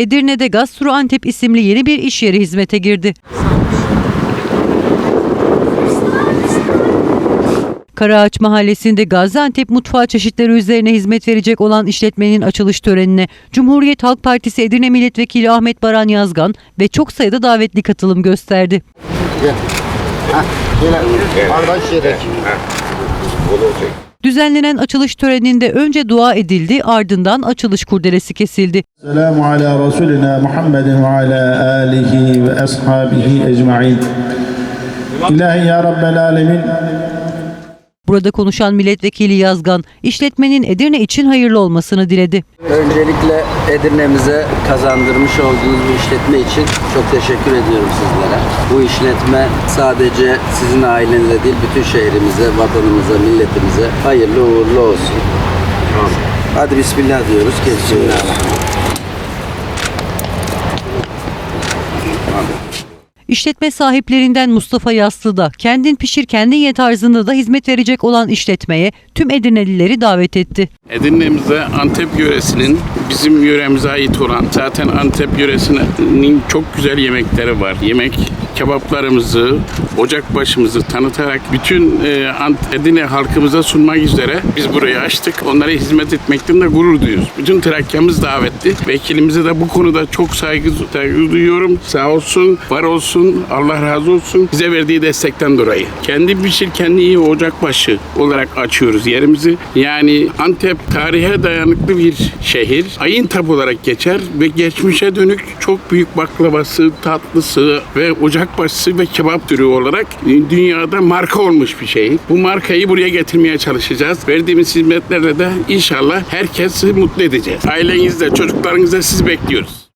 Edirne'de Gastro Antep isimli yeni bir iş yeri hizmete girdi. Karaağaç Mahallesi'nde Gaziantep mutfağı çeşitleri üzerine hizmet verecek olan işletmenin açılış törenine Cumhuriyet Halk Partisi Edirne Milletvekili Ahmet Baran Yazgan ve çok sayıda davetli katılım gösterdi. Gel. Hah, şöyle kardeş yedek. Düzenlenen açılış töreninde önce dua edildi ardından açılış kurdelesi kesildi. Selamu ala Resulina Muhammedin ve ala alihi ve ashabihi ecma'in. İlahi ya Rabbel alemin. Burada konuşan milletvekili Yazgan, işletmenin Edirne için hayırlı olmasını diledi. Öncelikle Edirne'mize kazandırmış olduğunuz bu işletme için çok teşekkür ediyorum sizlere. Bu işletme sadece sizin ailenize değil bütün şehrimize, vatanımıza, milletimize hayırlı uğurlu olsun. Hadi Bismillah diyoruz. Geçiyoruz. İşletme sahiplerinden Mustafa Yaslı da kendin pişir kendin ye tarzında da hizmet verecek olan işletmeye tüm Edirnelileri davet etti. Edirne'mizde Antep yöresinin bizim yöremize ait olan zaten Antep yöresinin çok güzel yemekleri var. Yemek kebaplarımızı, ocakbaşımızı tanıtarak bütün e, Edirne halkımıza sunmak üzere biz burayı açtık. Onlara hizmet etmekten de gurur duyuyoruz. Bütün Trakya'mız davetli. Vekilimize de bu konuda çok saygı, saygı duyuyorum. Sağ olsun, var olsun, Allah razı olsun. Bize verdiği destekten dolayı. Kendi pişir, kendi iyi ocakbaşı olarak açıyoruz yerimizi. Yani Antep tarihe dayanıklı bir şehir. Ayıntap olarak geçer ve geçmişe dönük çok büyük baklavası, tatlısı ve ocakbaşısı ve kebap türü olarak dünyada marka olmuş bir şehir. Bu markayı buraya getirmeye çalışacağız. Verdiğimiz hizmetlerle de inşallah herkesi mutlu edeceğiz. Ailenizle, çocuklarınızla sizi bekliyoruz.